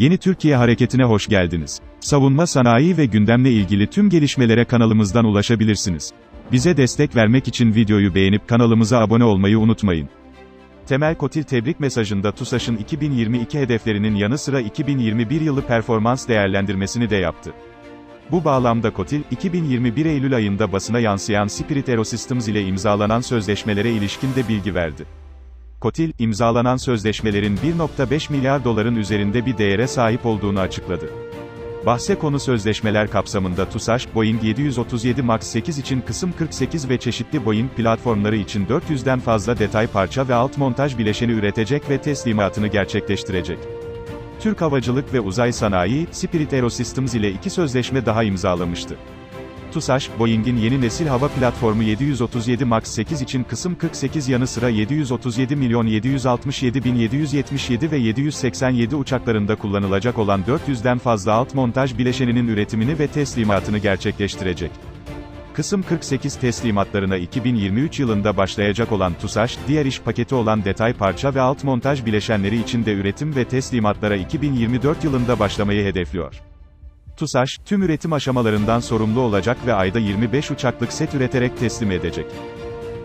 Yeni Türkiye Hareketi'ne hoş geldiniz. Savunma sanayi ve gündemle ilgili tüm gelişmelere kanalımızdan ulaşabilirsiniz. Bize destek vermek için videoyu beğenip kanalımıza abone olmayı unutmayın. Temel Kotil tebrik mesajında TUSAŞ'ın 2022 hedeflerinin yanı sıra 2021 yılı performans değerlendirmesini de yaptı. Bu bağlamda Kotil, 2021 Eylül ayında basına yansıyan Spirit Aerosystems ile imzalanan sözleşmelere ilişkin de bilgi verdi. Kotil, imzalanan sözleşmelerin 1.5 milyar doların üzerinde bir değere sahip olduğunu açıkladı. Bahse konu sözleşmeler kapsamında TUSAŞ, Boeing 737 MAX 8 için kısım 48 ve çeşitli Boeing platformları için 400'den fazla detay parça ve alt montaj bileşeni üretecek ve teslimatını gerçekleştirecek. Türk Havacılık ve Uzay Sanayi, Spirit Aerosystems ile iki sözleşme daha imzalamıştı. TUSAŞ, Boeing'in yeni nesil hava platformu 737 MAX 8 için kısım 48 yanı sıra 737 milyon 767 bin 777 ve 787 uçaklarında kullanılacak olan 400'den fazla alt montaj bileşeninin üretimini ve teslimatını gerçekleştirecek. Kısım 48 teslimatlarına 2023 yılında başlayacak olan TUSAŞ, diğer iş paketi olan detay parça ve alt montaj bileşenleri için de üretim ve teslimatlara 2024 yılında başlamayı hedefliyor. TUSAŞ, tüm üretim aşamalarından sorumlu olacak ve ayda 25 uçaklık set üreterek teslim edecek.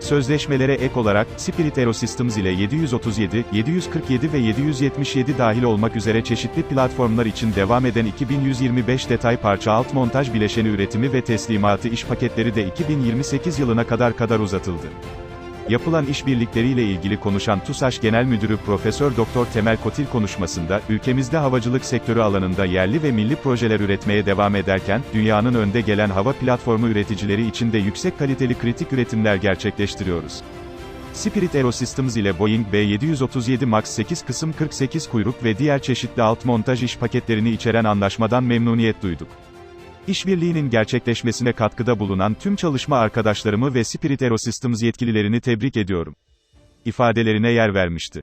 Sözleşmelere ek olarak, Spirit Aerosystems ile 737, 747 ve 777 dahil olmak üzere çeşitli platformlar için devam eden 2125 detay parça alt montaj bileşeni üretimi ve teslimatı iş paketleri de 2028 yılına kadar kadar uzatıldı. Yapılan işbirlikleriyle ilgili konuşan TUSAŞ Genel Müdürü Profesör Doktor Temel Kotil konuşmasında, ülkemizde havacılık sektörü alanında yerli ve milli projeler üretmeye devam ederken, dünyanın önde gelen hava platformu üreticileri için de yüksek kaliteli kritik üretimler gerçekleştiriyoruz. Spirit Aerosystems ile Boeing B737 MAX 8 kısım 48 kuyruk ve diğer çeşitli alt montaj iş paketlerini içeren anlaşmadan memnuniyet duyduk. İşbirliğinin gerçekleşmesine katkıda bulunan tüm çalışma arkadaşlarımı ve Spirit Aerosystems yetkililerini tebrik ediyorum. ifadelerine yer vermişti.